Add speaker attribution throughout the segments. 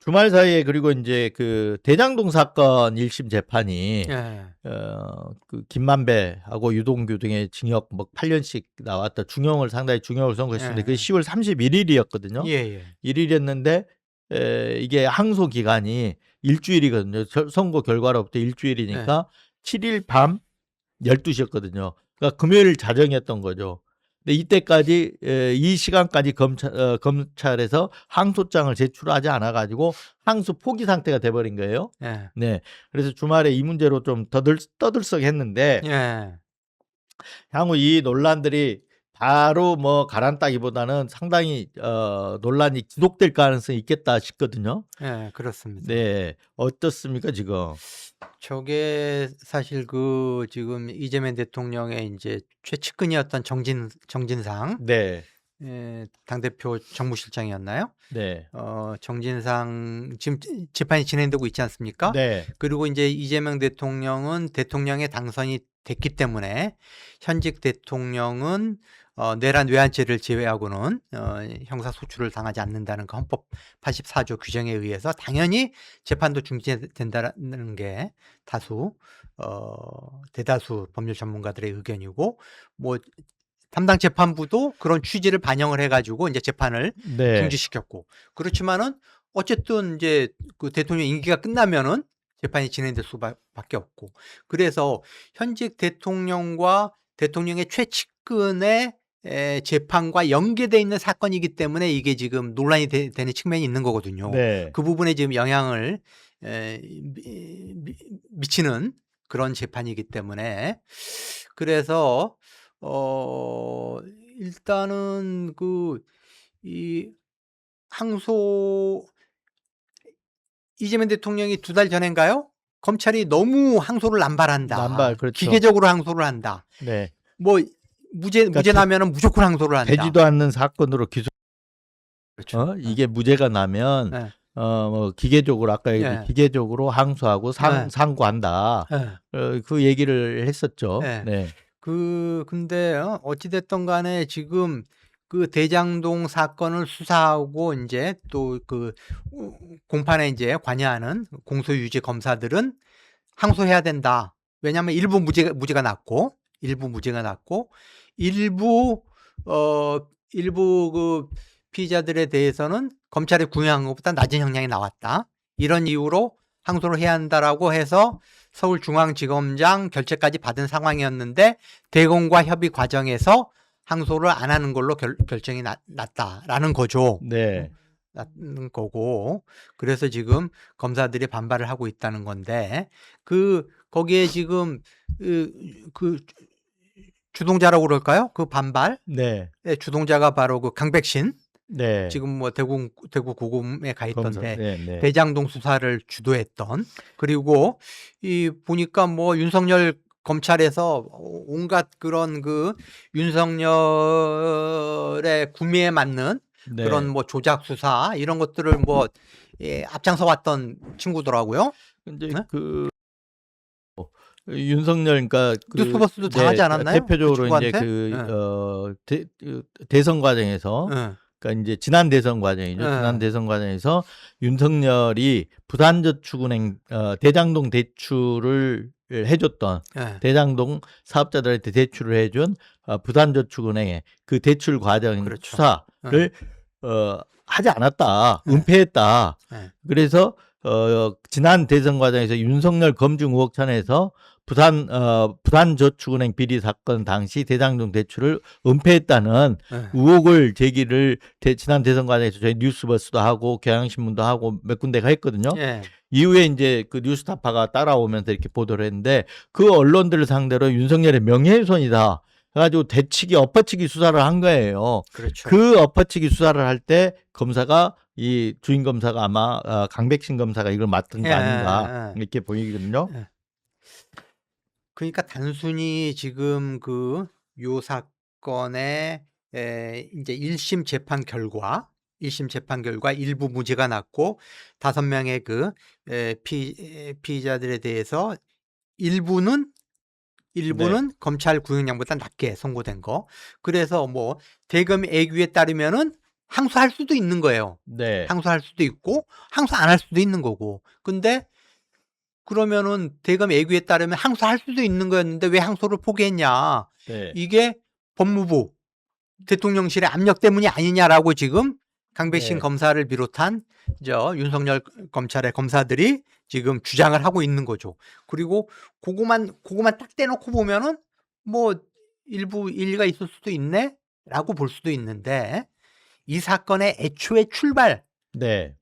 Speaker 1: 주말 사이에 그리고 이제 그 대장동 사건 1심 재판이
Speaker 2: 예.
Speaker 1: 어, 그 김만배하고 유동규 등의 징역 뭐 8년씩 나왔다. 중형을 상당히 중형을 선고했었는데
Speaker 2: 예.
Speaker 1: 그게 10월 31일이었거든요.
Speaker 2: 예, 예.
Speaker 1: 1일이었는데 에, 이게 항소 기간이 일주일이거든요. 저- 선고 결과로부터 일주일이니까 7일 밤 12시였거든요. 그러니까 금요일 자정이었던 거죠. 근데 이때까지 에, 이 시간까지 검찰 어, 검찰에서 항소장을 제출하지 않아 가지고 항소 포기 상태가 돼 버린 거예요.
Speaker 2: 예.
Speaker 1: 네. 그래서 주말에 이 문제로 좀 떠들 떠들썩했는데
Speaker 2: 예.
Speaker 1: 향후 이 논란들이 바로 뭐 가라앉다기보다는 상당히 어 논란이 지속될 가능성이 있겠다 싶거든요.
Speaker 2: 예, 그렇습니다.
Speaker 1: 네. 어떻습니까, 지금?
Speaker 2: 저게 사실 그 지금 이재명 대통령의 이제 최측근이었던 정진 정진상
Speaker 1: 네.
Speaker 2: 예, 당대표 정무실장이었나요?
Speaker 1: 네.
Speaker 2: 어, 정진상 지금 재판이 진행되고 있지 않습니까?
Speaker 1: 네.
Speaker 2: 그리고 이제 이재명 대통령은 대통령에 당선이 됐기 때문에 현직 대통령은 어, 내란 외환죄를 제외하고는 어, 형사 소출을 당하지 않는다는 그 헌법 84조 규정에 의해서 당연히 재판도 중지된다는 게 다수 어, 대다수 법률 전문가들의 의견이고 뭐 담당 재판부도 그런 취지를 반영을 해가지고 이제 재판을
Speaker 1: 네.
Speaker 2: 중지시켰고 그렇지만은 어쨌든 이제 그 대통령 임기가 끝나면은 재판이 진행될 수밖에 없고 그래서 현직 대통령과 대통령의 최측근의 에, 재판과 연계돼 있는 사건이기 때문에 이게 지금 논란이 되, 는 측면이 있는 거거든요.
Speaker 1: 네.
Speaker 2: 그 부분에 지금 영향을 에, 미, 미- 미치는 그런 재판이기 때문에 그래서 어 일단은 그 이 항소 이재명 대통령이 두 달 전인가요? 검찰이 너무 항소를 남발한다.
Speaker 1: 남발, 그렇죠.
Speaker 2: 기계적으로 항소를 한다.
Speaker 1: 네.
Speaker 2: 뭐 무죄
Speaker 1: 그러니까
Speaker 2: 무죄
Speaker 1: 되-
Speaker 2: 나면은 무조건 항소를 한다.
Speaker 1: 되지도 않는 사건으로 기소
Speaker 2: 그렇죠.
Speaker 1: 어? 이게 무죄가 나면
Speaker 2: 네.
Speaker 1: 어 뭐 기계적으로 아까 얘기
Speaker 2: 네.
Speaker 1: 기계적으로 항소하고 상
Speaker 2: 네.
Speaker 1: 상고한다.
Speaker 2: 예.
Speaker 1: 어, 그 얘기를 했었죠.
Speaker 2: 네.
Speaker 1: 네.
Speaker 2: 그 근데 어, 어찌됐든 간에 지금 그 대장동 사건을 수사하고 이제 또 그 공판에 이제 관여하는 공소유지 검사들은 항소해야 된다. 왜냐하면 일부 무죄가 무죄가 났고 일부 무죄가 났고 일부 어 일부 그 피의자들에 대해서는 검찰이 구형한 것보다 낮은 형량이 나왔다. 이런 이유로 항소를 해야 한다라고 해서 서울중앙지검장 결재까지 받은 상황이었는데 대검과 협의 과정에서 항소를 안 하는 걸로 결, 결정이 났, 났다라는 거죠.
Speaker 1: 네.
Speaker 2: 났는 거고 그래서 지금 검사들이 반발을 하고 있다는 건데 그 거기에 지금 그, 그 주동자라고 그럴까요? 그 반발
Speaker 1: 네.
Speaker 2: 의 주동자가 바로 그 강백신
Speaker 1: 네.
Speaker 2: 지금 뭐 대구 대구 고검에 가 있던데
Speaker 1: 네, 네.
Speaker 2: 대장동 수사를 주도했던 그리고 이 보니까 뭐 윤석열 검찰에서 온갖 그런 그 윤석열의 구미에 맞는
Speaker 1: 네.
Speaker 2: 그런 뭐 조작 수사 이런 것들을 뭐 예, 앞장서 왔던 친구더라고요.
Speaker 1: 이제
Speaker 2: 네?
Speaker 1: 그 어, 윤석열 그러니까 그
Speaker 2: 뉴스버스도 당하지 않았나요?
Speaker 1: 대표적으로
Speaker 2: 그
Speaker 1: 이제
Speaker 2: 친구한테?
Speaker 1: 그
Speaker 2: 네.
Speaker 1: 어, 대, 그 대선 과정에서
Speaker 2: 예.
Speaker 1: 그러니까 이제 지난 대선 과정이죠.
Speaker 2: 네.
Speaker 1: 지난 대선 과정에서 윤석열이 부산저축은행 어, 대장동 대출을 해줬던
Speaker 2: 예.
Speaker 1: 대장동 사업자들한테 대출을 해준 어, 부산저축은행의 그 대출 과정
Speaker 2: 그렇죠.
Speaker 1: 수사를 어, 하지 않았다, 은폐했다.
Speaker 2: 네.
Speaker 1: 그래서 어, 지난 대선 과정에서 윤석열 검증 의혹 천에서 부산 어, 부산 저축은행 비리 사건 당시 대장동 대출을 은폐했다는
Speaker 2: 예.
Speaker 1: 의혹을 제기를 대- 지난 대선 과정에서 저희 뉴스버스도 하고 경향신문도 하고 몇 군데가 했거든요.
Speaker 2: 예.
Speaker 1: 이후에 이제 그 뉴스타파가 따라오면서 이렇게 보도를 했는데 그 언론들을 상대로 윤석열의 명예훼손이다. 해가지고 대치기 엎어치기 수사를 한 거예요.
Speaker 2: 그렇죠.
Speaker 1: 그 엎어치기 수사를 할 때 검사가 이 주인 검사가 아마 어, 강백신 검사가 이걸 맡은 거
Speaker 2: 예,
Speaker 1: 아닌가
Speaker 2: 예.
Speaker 1: 이렇게 보이거든요.
Speaker 2: 그러니까 단순히 지금 그 요 사건의 에, 이제 1 심 재판 결과 1 심 재판 결과 일부 무죄가 났고 다섯 명의 그 에, 피, 에, 피의자들에 대해서 일부는 일부는 검찰 구형량보다 낮게 선고된 거. 그래서 뭐 대검 애규에 따르면은 항소할 수도 있는 거예요.
Speaker 1: 네.
Speaker 2: 항소할 수도 있고 항소 안 할 수도 있는 거고. 근데 그러면은 대검 애교에 따르면 항소할 수도 있는 거였는데 왜 항소를 포기했냐?
Speaker 1: 네.
Speaker 2: 이게 법무부 대통령실의 압력 때문이 아니냐라고 지금 강배신
Speaker 1: 네.
Speaker 2: 검사를 비롯한 저 윤석열 검찰의 검사들이 지금 주장을 하고 있는 거죠. 그리고 그거만 그거만 딱 떼놓고 보면은 뭐 일부 일리가 있을 수도 있네라고 볼 수도 있는데 이 사건의 애초의 출발
Speaker 1: 네.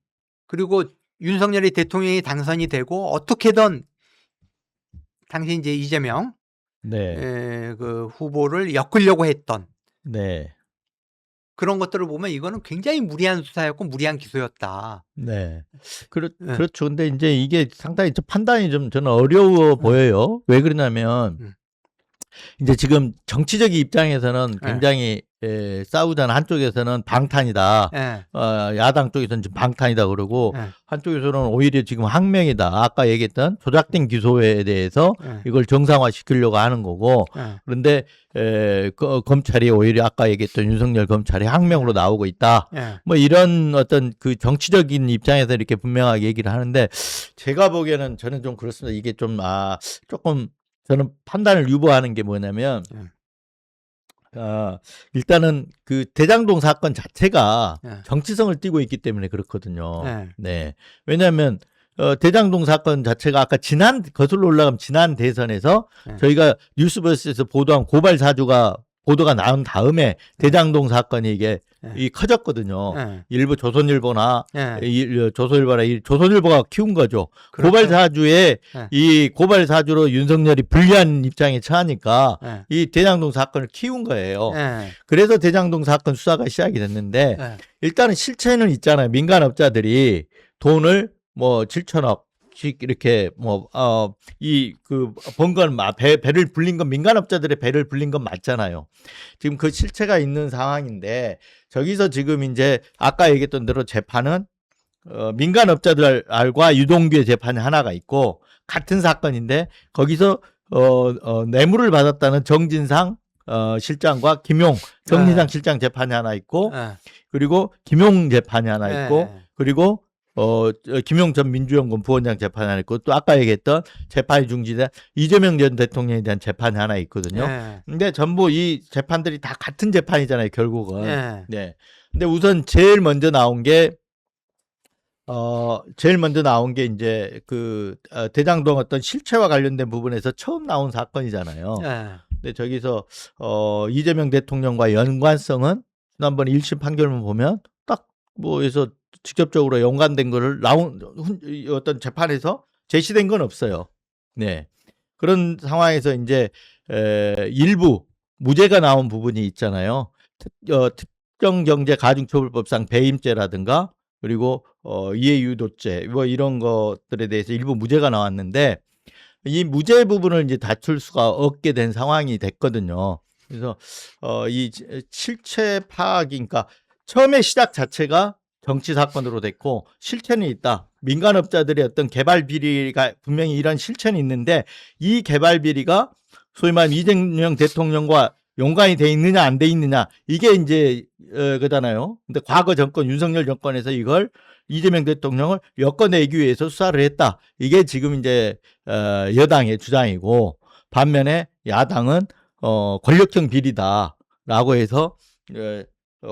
Speaker 2: 그리고 윤석열이 대통령이 당선이 되고 어떻게든 당시 이제 이재명
Speaker 1: 네.
Speaker 2: 에, 그 후보를 엮으려고 했던
Speaker 1: 네.
Speaker 2: 그런 것들을 보면 이거는 굉장히 무리한 수사였고 무리한 기소였다.
Speaker 1: 네. 그렇,
Speaker 2: 네.
Speaker 1: 그렇죠. 근데 이제 이게 상당히 좀 판단이 좀 저는 어려워 보여요. 왜 그러냐면
Speaker 2: 음.
Speaker 1: 이제 지금 정치적 입장에서는
Speaker 2: 네.
Speaker 1: 굉장히 에, 싸우자는 한쪽에서는 방탄이다.
Speaker 2: 예.
Speaker 1: 어, 야당 쪽에서는 지금 방탄이다 그러고
Speaker 2: 예.
Speaker 1: 한쪽에서는 오히려 지금 항명이다. 아까 얘기했던 조작된 기소에 대해서
Speaker 2: 예.
Speaker 1: 이걸 정상화 시키려고 하는 거고
Speaker 2: 예.
Speaker 1: 그런데 에, 그, 검찰이 오히려 아까 얘기했던 윤석열 검찰이 항명으로 나오고 있다.
Speaker 2: 예.
Speaker 1: 뭐 이런 어떤 그 정치적인 입장에서 이렇게 분명하게 얘기를 하는데 제가 보기에는 저는 좀 그렇습니다. 이게 좀 아 조금 저는 판단을 유보하는 게 뭐냐면
Speaker 2: 음.
Speaker 1: 아 일단은 그 대장동 사건 자체가
Speaker 2: 예.
Speaker 1: 정치성을 띠고 있기 때문에 그렇거든요.
Speaker 2: 예.
Speaker 1: 네. 왜냐하면 어, 대장동 사건 자체가 아까 지난 거슬러 올라가면 지난 대선에서
Speaker 2: 네.
Speaker 1: 저희가 뉴스버스에서 보도한 고발 사주가 보도가 나온 다음에 대장동 사건이 이게
Speaker 2: 네.
Speaker 1: 이 커졌거든요.
Speaker 2: 예.
Speaker 1: 일부 조선일보나
Speaker 2: 예.
Speaker 1: 이- 조선일보나 이 조선일보가 키운 거죠.
Speaker 2: 그렇죠.
Speaker 1: 고발 사주에
Speaker 2: 네.
Speaker 1: 이 고발 사주로 윤석열이 불리한 입장에 처하니까
Speaker 2: 예.
Speaker 1: 이 대장동 사건을 키운 거예요.
Speaker 2: 예.
Speaker 1: 그래서 대장동 사건 수사가 시작이 됐는데
Speaker 2: 예.
Speaker 1: 일단은 실체는 있잖아요. 민간업자들이 돈을 뭐 7천억 씩 이렇게 뭐 어 이 그 번건 배 배를 불린 건 민간업자들의 배를 불린 건 맞잖아요. 지금 그 실체가 있는 상황인데 저기서 지금 이제 아까 얘기했던 대로 재판은 어 민간업자들과 유동규의 재판이 하나가 있고 같은 사건인데 거기서 어, 어 뇌물을 받았다는 정진상 어 실장과 김용 정진상
Speaker 2: 네.
Speaker 1: 실장 재판이 하나 있고
Speaker 2: 예.
Speaker 1: 그리고 김용 재판이 하나 있고
Speaker 2: 예.
Speaker 1: 그리고 어저 김용 전 민주연구원 부원장 재판이 하나 있고 또 아까 얘기했던 재판이 중지된 이재명 전 대통령에 대한 재판이 하나 있거든요.
Speaker 2: 예.
Speaker 1: 근데 전부 이 재판들이 다 같은 재판이잖아요, 결국은.
Speaker 2: 예.
Speaker 1: 네. 근데 우선 제일 먼저 나온 게 어, 제일 먼저 나온 게 이제 그 어, 대장동 어떤 실체와 관련된 부분에서 처음 나온 사건이잖아요.
Speaker 2: 예.
Speaker 1: 근데 저기서 어 이재명 대통령과 연관성은 지난번 1심 판결문 보면 딱 뭐에서 직접적으로 연관된 거를 나온 어떤 재판에서 제시된 건 없어요. 네. 그런 상황에서 이제 에, 일부 무죄가 나온 부분이 있잖아요. 특, 어, 특정 경제 가중처벌법상 배임죄라든가 그리고 어, 이해유도죄 뭐 이런 것들에 대해서 일부 무죄가 나왔는데 이 무죄 부분을 이제 다툴 수가 없게 된 상황이 됐거든요. 그래서 어, 이 지- 실체 파악이 그러니까 처음에 시작 자체가 정치 사건으로 됐고 실체는 있다. 민간업자들의 어떤 개발 비리가 분명히 이런 실체는 있는데 이 개발 비리가 소위 말하면 이재명 대통령과 연관이 돼 있느냐 안 돼 있느냐 이게 이제 어, 그잖아요. 근데 과거 정권 윤석열 정권에서 이걸 이재명 대통령을 엮어내기 위해서 수사를 했다. 이게 지금 이제 어, 여당의 주장이고 반면에 야당은 어, 권력형 비리다라고 해서 어, 어,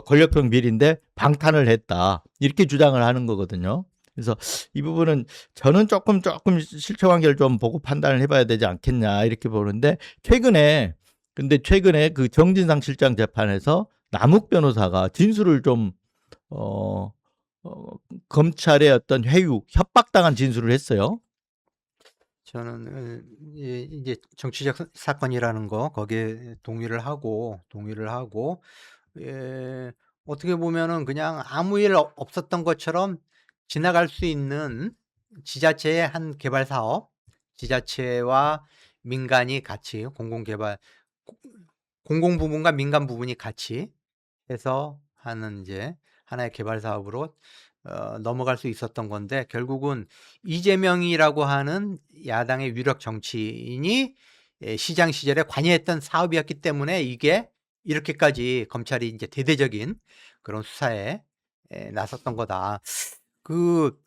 Speaker 1: 권력형 비리인데 방탄을 했다 이렇게 주장을 하는 거거든요. 그래서 이 부분은 저는 조금 조금 실체 관계를 좀 보고 판단을 해봐야 되지 않겠냐 이렇게 보는데 최근에 근데 최근에 그 정진상 실장 재판에서 남욱 변호사가 진술을 좀 어, 어, 검찰의 어떤 회유 협박당한 진술을 했어요.
Speaker 2: 저는 어, 이- 이제 정치적 사- 사건이라는 거 거기에 동의를 하고 동의를 하고 예, 어떻게 보면은 그냥 아무 일 없- 없었던 것처럼 지나갈 수 있는 지자체의 한 개발 사업, 지자체와 민간이 같이 공공 개발 공공 부분과 민간 부분이 같이 해서 하는 이제 하나의 개발 사업으로 어, 넘어갈 수 있었던 건데 결국은 이재명이라고 하는 야당의 유력 정치인이 예, 시장 시절에 관여했던 사업이었기 때문에 이게 이렇게까지 검찰이 이제 대대적인 그런 수사에 에, 나섰던 거다. 그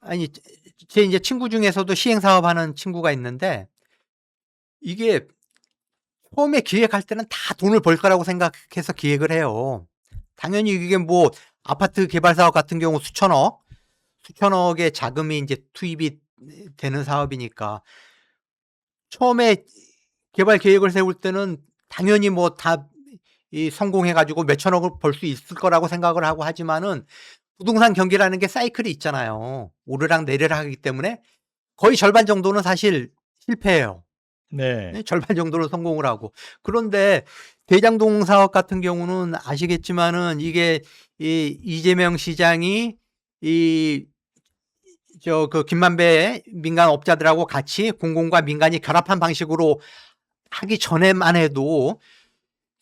Speaker 2: 아니 제- 제 이제 친구 중에서도 시행 사업하는 친구가 있는데 이게 처음에 기획할 때는 다 돈을 벌 거라고 생각해서 기획을 해요. 당연히 이게 뭐 아파트 개발 사업 같은 경우 수천억, 수천억의 자금이 이제 투입이 되는 사업이니까 처음에 개발 계획을 세울 때는 당연히 뭐 다 이 성공해가지고 몇천억을 벌 수 있을 거라고 생각을 하고 하지만은 부동산 경기라는 게 사이클이 있잖아요. 오르락 내리락 하기 때문에 거의 절반 정도는 사실 실패해요.
Speaker 1: 네.
Speaker 2: 네, 절반 정도는 성공을 하고. 그런데 대장동 사업 같은 경우는 아시겠지만은 이게 이 이재명 시장이 이 저 그 김만배 민간 업자들하고 같이 공공과 민간이 결합한 방식으로 하기 전에만 해도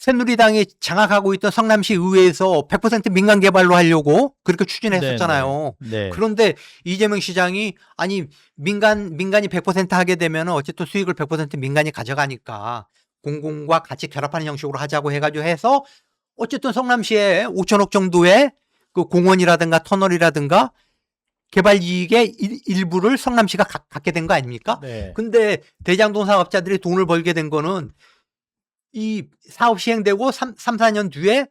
Speaker 2: 새누리당이 장악하고 있던 성남시 의회에서 100% 민간 개발로 하려고 그렇게 추진했었잖아요.
Speaker 1: 네.
Speaker 2: 그런데 이재명 시장이 아니 민간 민간이 100% 하게 되면 어쨌든 수익을 100% 민간이 가져가니까 공공과 같이 결합하는 형식으로 하자고 해가지고 해서 어쨌든 성남시에 5천억 정도의 그 공원이라든가 터널이라든가 개발 이익의 일- 일부를 성남시가 가- 갖게 된 거 아닙니까?
Speaker 1: 네.
Speaker 2: 근데 대장동 사업자들이 돈을 벌게 된 거는 이 사업 시행되고 3, 3 4년 뒤에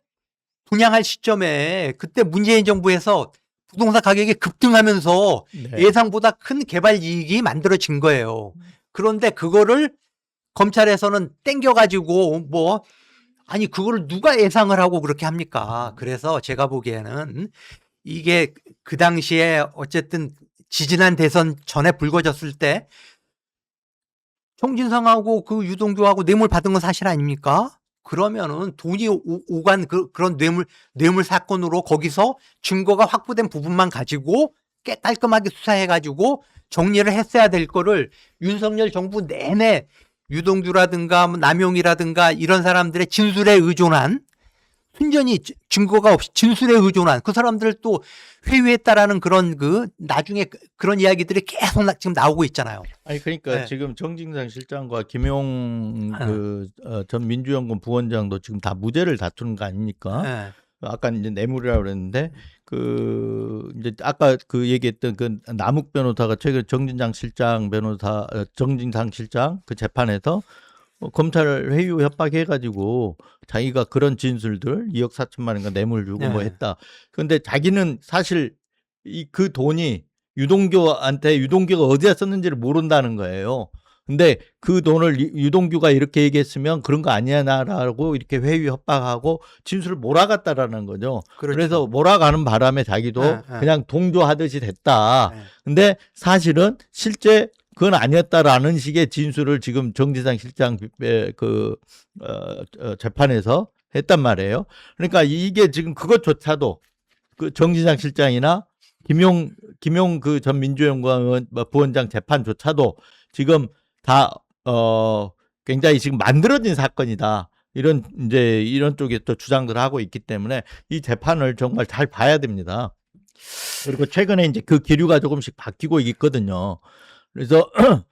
Speaker 2: 분양할 시점에 그때 문재인 정부에서 부동산 가격이 급등하면서
Speaker 1: 네.
Speaker 2: 예상보다 큰 개발 이익이 만들어진 거예요. 그런데 그거를 검찰에서는 땡겨가지고 뭐 아니 그거를 누가 예상을 하고 그렇게 합니까? 그래서 제가 보기에는 이게 그 당시에 어쨌든 지지난 대선 전에 불거졌을 때 정진상하고 그 유동규하고 뇌물 받은 건 사실 아닙니까? 그러면은 돈이 오- 오간 그, 그런 뇌물 뇌물 사건으로 거기서 증거가 확보된 부분만 가지고 깨 깔끔하게 수사해가지고 정리를 했어야 될 거를 윤석열 정부 내내 유동규라든가 뭐 남용이라든가 이런 사람들의 진술에 의존한 순전히 지- 증거가 없이 진술에 의존한 그 사람들을 또 회유했다라는 그런 그 나중에 그- 그런 이야기들이 계속 나- 지금 나오고 있잖아요.
Speaker 1: 아니 그러니까
Speaker 2: 네.
Speaker 1: 지금 정진상 실장과 김용
Speaker 2: 아.
Speaker 1: 그전 민주연구원 부원장도 지금 다 무죄를 다투는 거 아닙니까?
Speaker 2: 예.
Speaker 1: 아까 이제 뇌물이라고 그랬는데 그 이제 아까 그 얘기했던 그 남욱 변호사가 최근 정진장 실장 변호사 어, 정진상 실장 그 재판에서 어, 검찰 회유 협박해가지고 자기가 그런 진술들 2억 4천만 원가 뇌물 주고 뭐
Speaker 2: 네.
Speaker 1: 했다. 그런데 자기는 사실 이 그 돈이 유동규한테 유동규가 어디다 썼는지를 모른다는 거예요. 근데 그 돈을 유- 유동규가 이렇게 얘기했으면 그런 거 아니야 나라고 이렇게 회유 협박하고 진술을 몰아갔다라는 거죠.
Speaker 2: 그렇죠.
Speaker 1: 그래서 몰아가는 바람에 자기도
Speaker 2: 네, 네.
Speaker 1: 그냥 동조하듯이 됐다.
Speaker 2: 네.
Speaker 1: 근데 사실은 실제 그건 아니었다라는 식의 진술을 지금 정지상 실장 에, 그 어, 어, 재판에서 했단 말이에요. 그러니까 이게 지금 그것조차도 그 정지상 실장이나 김용 김용 그 전 민주연구원 뭐 부원장 재판조차도 지금 다 어 굉장히 지금 만들어진 사건이다. 이런 이제 이런 쪽에 또 주장들을 하고 있기 때문에 이 재판을 정말 잘 봐야 됩니다. 그리고 최근에 이제 그 기류가 조금씩 바뀌고 있거든요. 그래서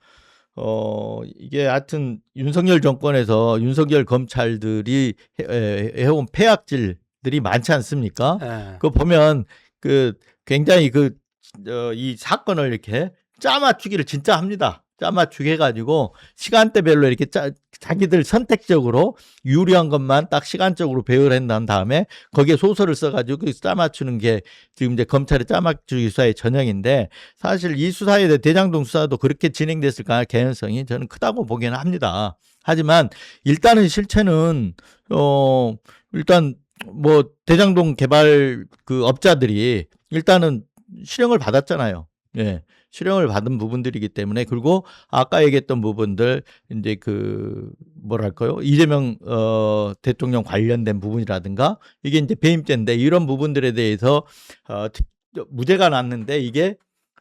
Speaker 1: 어 이게 하여튼 윤석열 정권에서 윤석열 검찰들이 해, 해- 해온 폐악질들이 많지 않습니까?
Speaker 2: 예.
Speaker 1: 그거 보면 그 굉장히 그이 사건을 이렇게 짜맞추기를 진짜 합니다. 짜맞추기 해가지고 시간대별로 이렇게 짜, 자기들 선택적으로 유리한 것만 딱 시간적으로 배열해 난 다음에 거기에 소설을 써가지고 그 짜맞추는 게 지금 이제 검찰의 짜맞추기 수사의 전형인데 사실 이 수사에 대해 대장동 수사도 그렇게 진행됐을 가능성이 저는 크다고 보기는 합니다. 하지만 일단은 실체는 어 일단 뭐 대장동 개발 그 업자들이 일단은 실형을 받았잖아요. 예. 실형을 받은 부분들이기 때문에 그리고 아까 얘기했던 부분들 이제 그 뭐랄까요 이재명 어 대통령 관련된 부분이라든가 이게 이제 배임죄인데 이런 부분들에 대해서 어 특- 무죄가 났는데 이게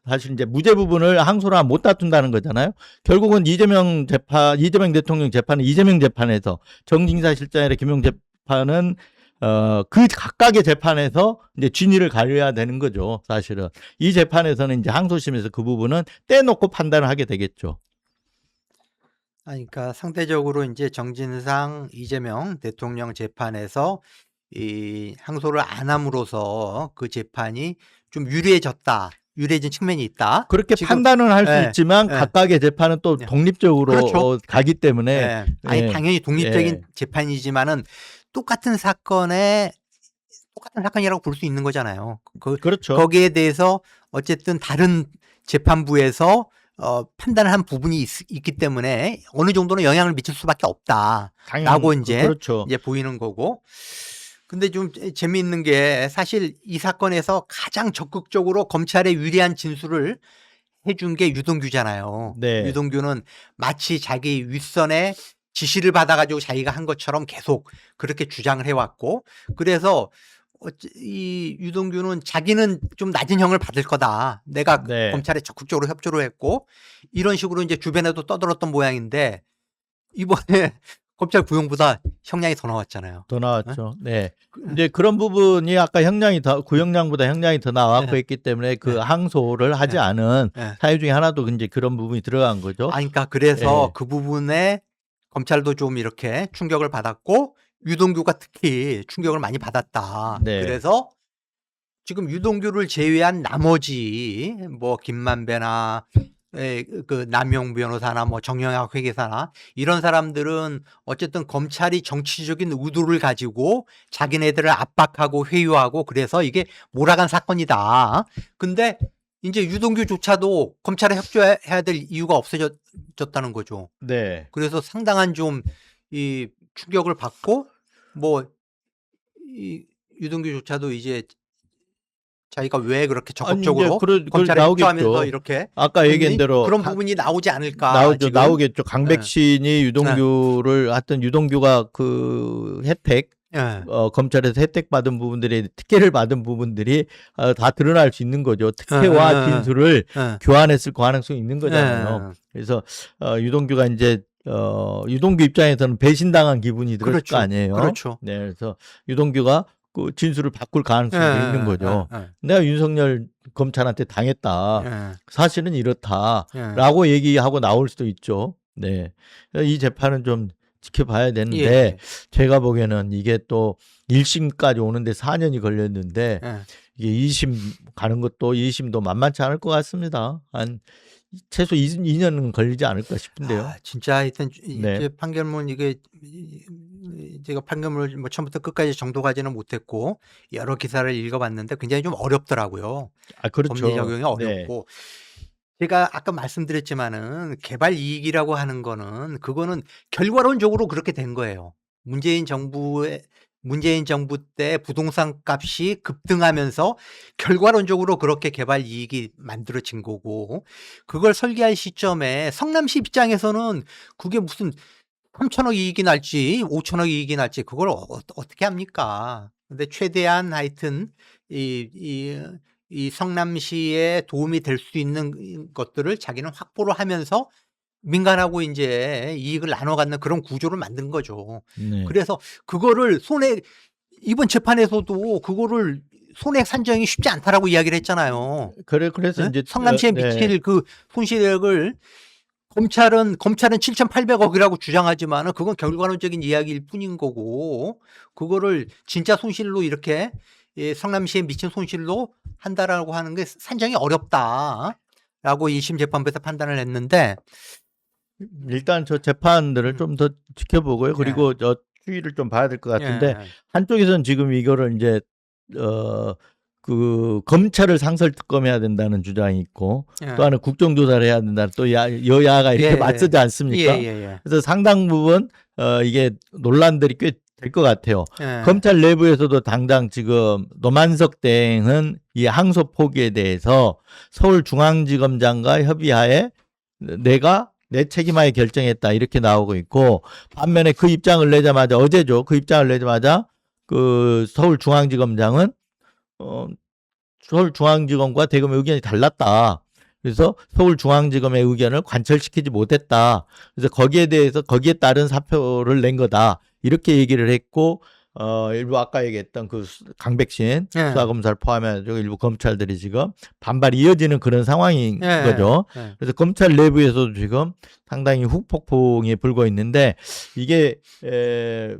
Speaker 1: 사실 이제 무죄 부분을 항소를 못 다툰다는 거잖아요. 결국은 이재명 재판, 이재명 대통령 재판은 이재명 재판에서 정진사 실장이나 김용 재판은 어, 그 각각의 재판에서 이제 진위를 가려야 되는 거죠, 사실은. 이 재판에서는 이제 항소심에서 그 부분은 떼놓고 판단을 하게 되겠죠.
Speaker 2: 아니, 그러니까 상대적으로 이제 정진상 이재명 대통령 재판에서 이 항소를 안 함으로써 그 재판이 좀 유리해졌다. 유리해진 측면이 있다.
Speaker 1: 그렇게
Speaker 2: 지금-
Speaker 1: 판단은 할수
Speaker 2: 예,
Speaker 1: 있지만
Speaker 2: 예.
Speaker 1: 각각의 재판은 또
Speaker 2: 예.
Speaker 1: 독립적으로
Speaker 2: 그렇죠.
Speaker 1: 어, 가기 때문에
Speaker 2: 예. 아니
Speaker 1: 예.
Speaker 2: 당연히 독립적인
Speaker 1: 예.
Speaker 2: 재판이지만은 똑같은 사건에 똑같은 사건이라고 볼 수 있는 거잖아요. 그
Speaker 1: 그렇죠.
Speaker 2: 거기에 대해서 어쨌든 다른 재판부에서 어, 판단을 한 부분이 있, 기 때문에 어느 정도는 영향을 미칠 수밖에 없다.
Speaker 1: 당연-
Speaker 2: 라고 이제
Speaker 1: 그렇죠.
Speaker 2: 이제 보이는 거고. 근데 좀 재- 재미있는 게 사실 이 사건에서 가장 적극적으로 검찰에 유리한 진술을 해준 게 유동규잖아요.
Speaker 1: 네.
Speaker 2: 유동규는 마치 자기 윗선에 지시를 받아가지고 자기가 한 것처럼 계속 그렇게 주장을 해왔고, 그래서 이 유동규는 자기는 좀 낮은 형을 받을 거다. 내가
Speaker 1: 네.
Speaker 2: 검찰에 적극적으로 협조를 했고, 이런 식으로 이제 주변에도 떠들었던 모양인데, 이번에 검찰 구형보다 형량이 더 나왔잖아요.
Speaker 1: 더 나왔죠. 네.
Speaker 2: 그-
Speaker 1: 이제 그런 부분이 아까 형량이 더 구형량보다 형량이 더 나왔고
Speaker 2: 네.
Speaker 1: 했기 때문에 그
Speaker 2: 네.
Speaker 1: 항소를 하지
Speaker 2: 네.
Speaker 1: 않은
Speaker 2: 네.
Speaker 1: 사유 중에 하나도 이제 그런 부분이 들어간 거죠.
Speaker 2: 아, 그러니까 그래서
Speaker 1: 예.
Speaker 2: 그 부분에 검찰도 좀 이렇게 충격을 받았고 유동규가 특히 충격을 많이 받았다.
Speaker 1: 네.
Speaker 2: 그래서 지금 유동규를 제외한 나머지 뭐 김만배나 에, 그 남용 변호사나 뭐 정영학 회계사나 이런 사람들은 어쨌든 검찰이 정치적인 의도를 가지고 자기네들을 압박하고 회유하고 그래서 이게 몰아간 사건이다. 근데 이제 유동규조차도 검찰에 협조해야 될 이유가 없어졌다는 거죠.
Speaker 1: 네.
Speaker 2: 그래서 상당한 좀 이 충격을 받고 뭐 이 유동규조차도 이제 자기가 왜 그렇게 적극적으로
Speaker 1: 그러, 그
Speaker 2: 검찰에 협조하면서. 이렇게
Speaker 1: 아까 얘기한 대로
Speaker 2: 그런
Speaker 1: 가-
Speaker 2: 부분이 나오지 않을까
Speaker 1: 나오죠.
Speaker 2: 지금.
Speaker 1: 나오겠죠. 강백신이
Speaker 2: 네.
Speaker 1: 유동규를 하여튼 유동규가 그 혜택
Speaker 2: 예.
Speaker 1: 어, 검찰에서 혜택 받은 부분들이 특혜를 받은 부분들이 어, 다 드러날 수 있는 거죠. 특혜와
Speaker 2: 예, 예, 예.
Speaker 1: 진술을
Speaker 2: 예.
Speaker 1: 교환했을 가능성이 있는 거잖아요.
Speaker 2: 예.
Speaker 1: 그래서 어, 유동규가 이제 어, 유동규 입장에서는 배신당한 기분이 들었을
Speaker 2: 그렇죠.
Speaker 1: 거 아니에요.
Speaker 2: 그렇죠.
Speaker 1: 네, 그래서 유동규가 그 진술을 바꿀 가능성이
Speaker 2: 예,
Speaker 1: 있는 거죠.
Speaker 2: 예, 예,
Speaker 1: 내가 윤석열 검찰한테 당했다.
Speaker 2: 예,
Speaker 1: 사실은 이렇다.
Speaker 2: 예.
Speaker 1: 라고 얘기하고 나올 수도 있죠. 네. 이 재판은 좀 지켜봐야 되는데
Speaker 2: 예,
Speaker 1: 제가 보기에는 이게 또 1심까지 오는데 4년이 걸렸는데
Speaker 2: 예.
Speaker 1: 이게 2심 가는 것도 2심도 만만치 않을 것 같습니다. 한 최소 2, 2년은 걸리지 않을까 싶은데요.
Speaker 2: 아, 진짜 하여튼 이-
Speaker 1: 네.
Speaker 2: 판결문 이게 제가 판결문을 뭐 처음부터 끝까지 정독하지는 못했고 여러 기사를 읽어봤는데 굉장히 좀 어렵더라고요.
Speaker 1: 아, 그렇죠.
Speaker 2: 법리 적용이
Speaker 1: 네.
Speaker 2: 어렵고 제가 아까 말씀드렸지만은 개발 이익이라고 하는 거는 그거는 결과론적으로 그렇게 된 거예요. 문재인 정부의 문재인 정부 때 부동산 값이 급등하면서 결과론적으로 그렇게 개발 이익이 만들어진 거고 그걸 설계할 시점에 성남시 입장에서는 그게 무슨 3천억 이익이 날지 5천억 이익이 날지 그걸 어, 떻게 합니까? 근데 최대한 하여튼 이, 이, 이 성남시에 도움이 될 수 있는 것들을 자기는 확보를 하면서 민간하고 이제 이익을 나눠 갖는 그런 구조를 만든 거죠.
Speaker 1: 네.
Speaker 2: 그래서 그거를 손해 이번 재판에서도 그거를 손해 산정이 쉽지 않다라고 이야기를 했잖아요.
Speaker 1: 그래 그래서
Speaker 2: 네?
Speaker 1: 이제
Speaker 2: 성남시에
Speaker 1: 어, 네.
Speaker 2: 미칠 그 손실액을 검찰은 검찰은 7,800억이라고 주장하지만은 그건 결과론적인 이야기일 뿐인 거고 그거를 진짜 손실로 이렇게 예, 성남시에 미친 손실로 한다라고 하는 게 산정이 어렵다라고 1심 재판부에서 판단을 했는데
Speaker 1: 일단 저 재판들을
Speaker 2: 음.
Speaker 1: 좀더 지켜보고요. 그리고 저 추이를 좀 봐야 될 것 같은데
Speaker 2: 예,
Speaker 1: 한쪽에서는 지금 이거를 이제 어 그 검찰을 상설 특검해야 된다는 주장이 있고
Speaker 2: 예.
Speaker 1: 또 하나 는 국정조사를 해야 된다. 또 야, 여야가 이렇게
Speaker 2: 예,
Speaker 1: 맞서지
Speaker 2: 예,
Speaker 1: 않습니까?
Speaker 2: 예, 예,
Speaker 1: 그래서 상당 부분 어 이게 논란들이 꽤 될 것 같아요.
Speaker 2: 예.
Speaker 1: 검찰 내부에서도 당장 지금 노만석 대행은 이 항소 포기에 대해서 서울중앙지검장과 협의하에 내가 내 책임하에 결정했다 이렇게 나오고 있고 반면에 그 입장을 내자마자 어제죠 그 입장을 내자마자 그 서울중앙지검장은 어 서울중앙지검과 대검의 의견이 달랐다. 그래서 서울중앙지검의 의견을 관철시키지 못했다. 그래서 거기에 대해서 거기에 따른 사표를 낸 거다. 이렇게 얘기를 했고 어 일부 아까 얘기했던 그 수- 강백신
Speaker 2: 예.
Speaker 1: 수사검사를 포함해서 일부 검찰들이 지금 반발이 이어지는 그런 상황인
Speaker 2: 예.
Speaker 1: 거죠.
Speaker 2: 예.
Speaker 1: 그래서 검찰 내부에서도 지금 상당히 후폭풍이 불고 있는데 이게 에,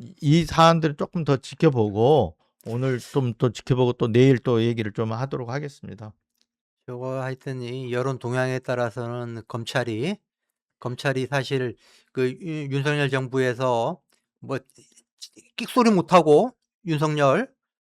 Speaker 1: 이- 이 사안들을 조금 더 지켜보고 오늘 좀 또 지켜보고 또 내일 또 얘기를 좀 하도록 하겠습니다.
Speaker 2: 저거 하여튼 이 여론 동향에 따라서는 검찰이 검찰이 사실 그 유- 윤석열 정부에서 뭐 끽소리 못하고 윤석열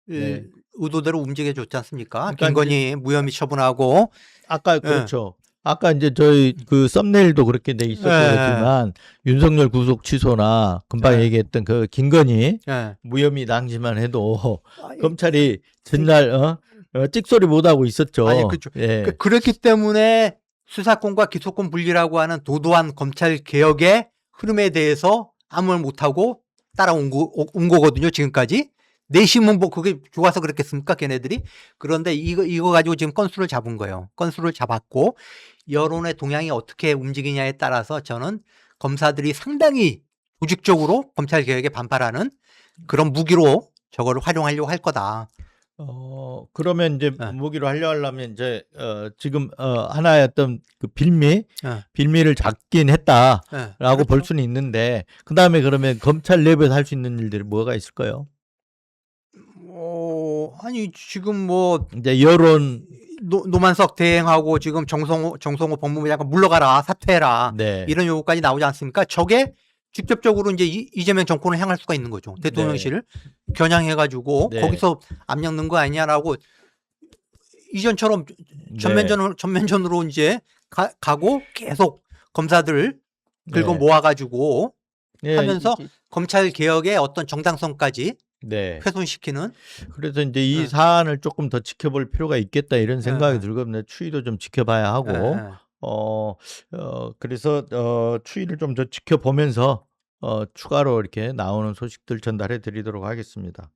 Speaker 2: 이
Speaker 1: 네.
Speaker 2: 의도대로 움직여 줬지 않습니까?
Speaker 1: 그러니까
Speaker 2: 김건희 무혐의 처분하고
Speaker 1: 아까
Speaker 2: 예.
Speaker 1: 그렇죠. 아까 이제 저희 그 썸네일도 그렇게 돼
Speaker 2: 예,
Speaker 1: 있었지만 윤석열 구속 취소나 금방
Speaker 2: 예.
Speaker 1: 얘기했던 그 김건희
Speaker 2: 예.
Speaker 1: 무혐의 당시만 해도 검찰이 전날 어, 어 찍소리 못 하고 있었죠.
Speaker 2: 아니, 그죠.
Speaker 1: 예.
Speaker 2: 그- 그렇기 때문에 수사권과 기소권 분리라고 하는 도도한 검찰 개혁의 흐름에 대해서 아무 말 못하고 따라온 거, 온 거거든요, 지금까지. 내심은 뭐 그게 좋아서 그랬겠습니까, 걔네들이? 그런데 이거, 이거 가지고 지금 건수를 잡은 거예요. 건수를 잡았고, 여론의 동향이 어떻게 움직이냐에 따라서 저는 검사들이 상당히 조직적으로 검찰 개혁에 반발하는 그런 무기로 저거를 활용하려고 할 거다.
Speaker 1: 어 그러면 이제
Speaker 2: 예.
Speaker 1: 무기로 하려 하려면 이제 어 지금 어 하나의 어떤 그 빌미
Speaker 2: 예.
Speaker 1: 빌미를 잡긴 했다라고
Speaker 2: 예.
Speaker 1: 볼 수는 있는데 그다음에 그러면 검찰 내부에서 할 수 있는 일들이 뭐가 있을까요?
Speaker 2: 어, 아니, 지금 뭐,
Speaker 1: 이제 여론
Speaker 2: 노, 노만석 대행하고 지금 정성호, 정성호 법무부 장관 물러가라, 사퇴해라.
Speaker 1: 네.
Speaker 2: 이런 요구까지 나오지 않습니까? 저게 직접적으로 이제 이- 이재명 정권을 향할 수가 있는 거죠. 대통령실을 겨냥해가지고
Speaker 1: 네.
Speaker 2: 거기서 압력 넣은 거 아니냐라고 이전처럼
Speaker 1: 네.
Speaker 2: 전면전으로, 전면전으로 이제 가, 가고 계속 검사들 긁어
Speaker 1: 네.
Speaker 2: 모아가지고
Speaker 1: 예,
Speaker 2: 하면서
Speaker 1: 이-
Speaker 2: 검찰 개혁의 어떤 정당성까지
Speaker 1: 네.
Speaker 2: 훼손시키는
Speaker 1: 그래서 이제 이
Speaker 2: 네.
Speaker 1: 사안을 조금 더 지켜볼 필요가 있겠다 이런 생각이
Speaker 2: 네.
Speaker 1: 들거든요. 추이도 좀 지켜봐야 하고
Speaker 2: 예, 예.
Speaker 1: 어, 어 그래서 어 추이를 좀 더 지켜보면서 어 추가로 이렇게 나오는 소식들 전달해 드리도록 하겠습니다.